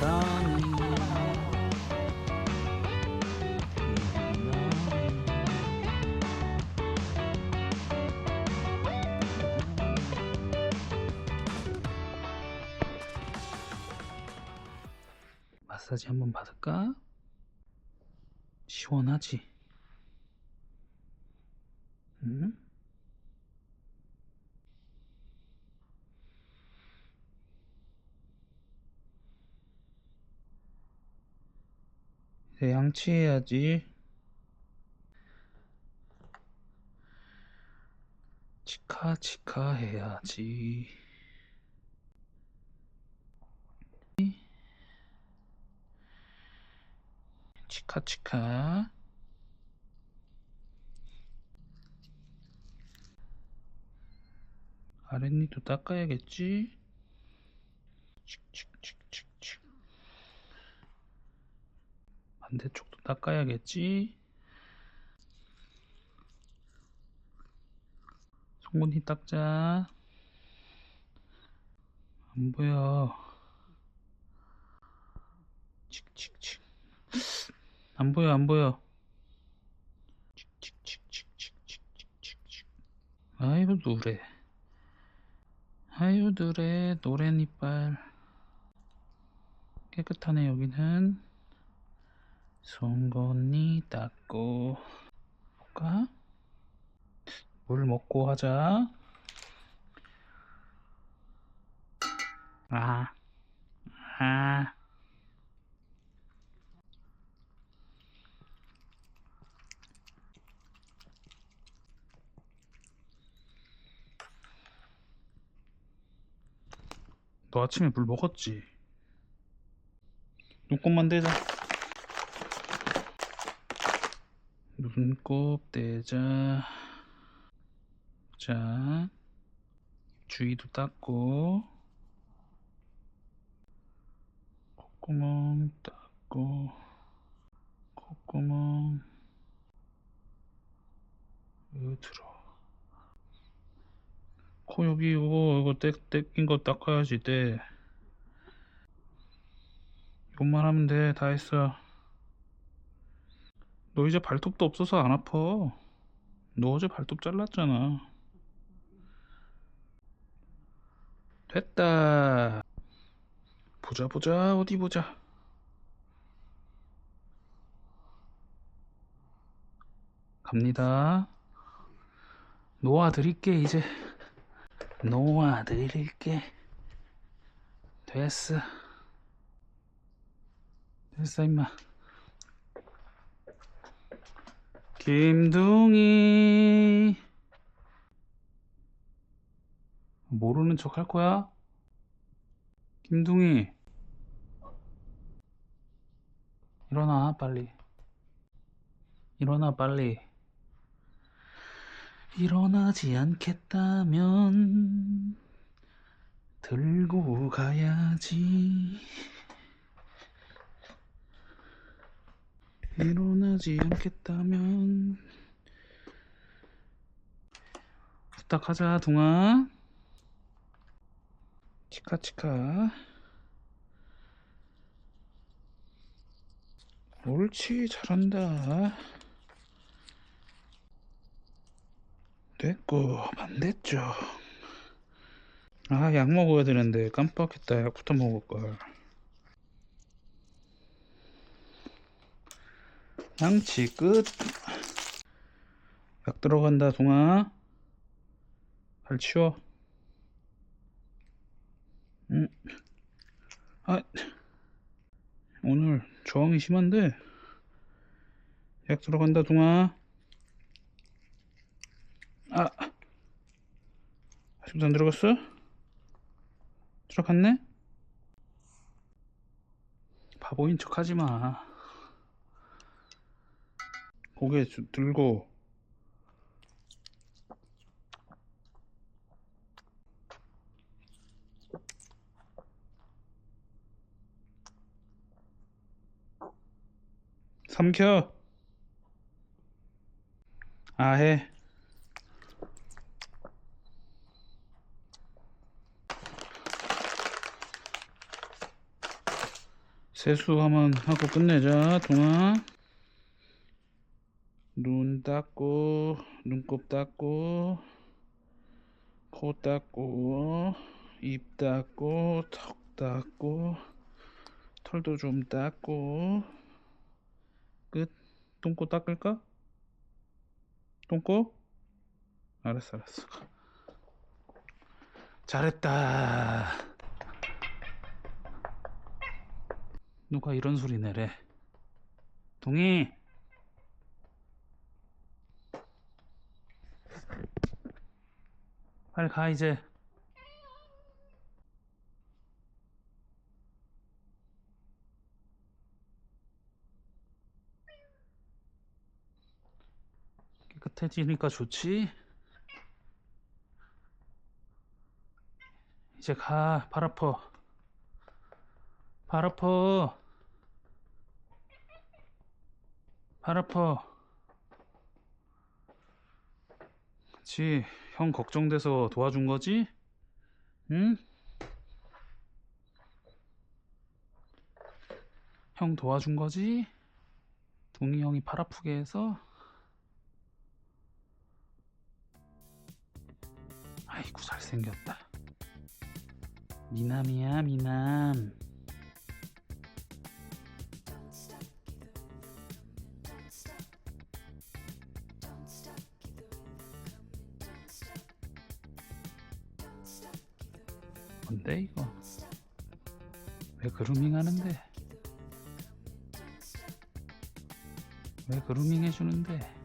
딩동댕 마사지 한번 받을까? 시원하지? 응? 이제 양치해야지. 치카 치카 해야지. 치카 치카. 아랫니도 닦아야겠지? 칙칙칙칙칙. 반대쪽도 닦아야겠지? 송곳니 닦자. 안 보여. 칙칙칙. 안 보여, 안 보여. 칙칙칙칙칙칙칙칙. 아이고, 노래. 아유, 노래, 노래니빨. 깨끗하네, 여기는. 송곳니 닦고. 볼까? 물 먹고 하자. 아, 아. 너 아침에 물 먹었지? 눈곱만 떼자. 눈곱 떼자. 자, 주위도 닦고, 콧구멍 닦고, 콧구멍, 으들어. 코 여기 이거 이거 떼, 떼낀 거 닦아야지 떼. 이것만 하면 돼. 다 했어. 너 이제 발톱도 없어서 안 아파. 너 어제 발톱 잘랐잖아. 됐다. 보자 보자 어디 보자. 갑니다. 놓아드릴게 이제. 놓아드릴게. 됐어. 됐어 임마. 김둥이. 모르는 척 할 거야? 김둥이. 일어나 빨리. 일어나 빨리. 일어나지 않겠다면 들고 가야지 일어나지 않겠다면. 부탁하자 동아. 치카치카. 옳지 잘한다. 됐고 반대쪽. 아 약 먹어야 되는데 깜빡했다. 약부터 먹을걸 양치 끝. 약 들어간다, 동아. 발 치워. 응. 아, 오늘 저항이 심한데. 약 들어간다, 동아. 아, 아직도 안 들어갔어? 들어갔네? 바보인 척 하지 마. 고개 주- 들고. 삼켜. 아해. 세수 한번 하고 끝내자 동아 눈 닦고 눈곱 닦고 코 닦고 입 닦고 턱 닦고 털도 좀 닦고. 끝. 똥꼬 닦을까? 똥꼬? 알았어 알았어. 잘했다. 누가 이런 소리 내래? 동이 빨리 가 이제. 깨끗해지니까 좋지? 이제 가 발 아파. 발 아파. 발 아파 그치 형 걱정돼서 도와준 거지? 응? 형 도와준 거지? 동이 형이 팔 아프게 해서? 아이고 잘생겼다 미남이야 미남 뭔데 이거? 왜 그루밍 하는데? 왜 그루밍 해주는데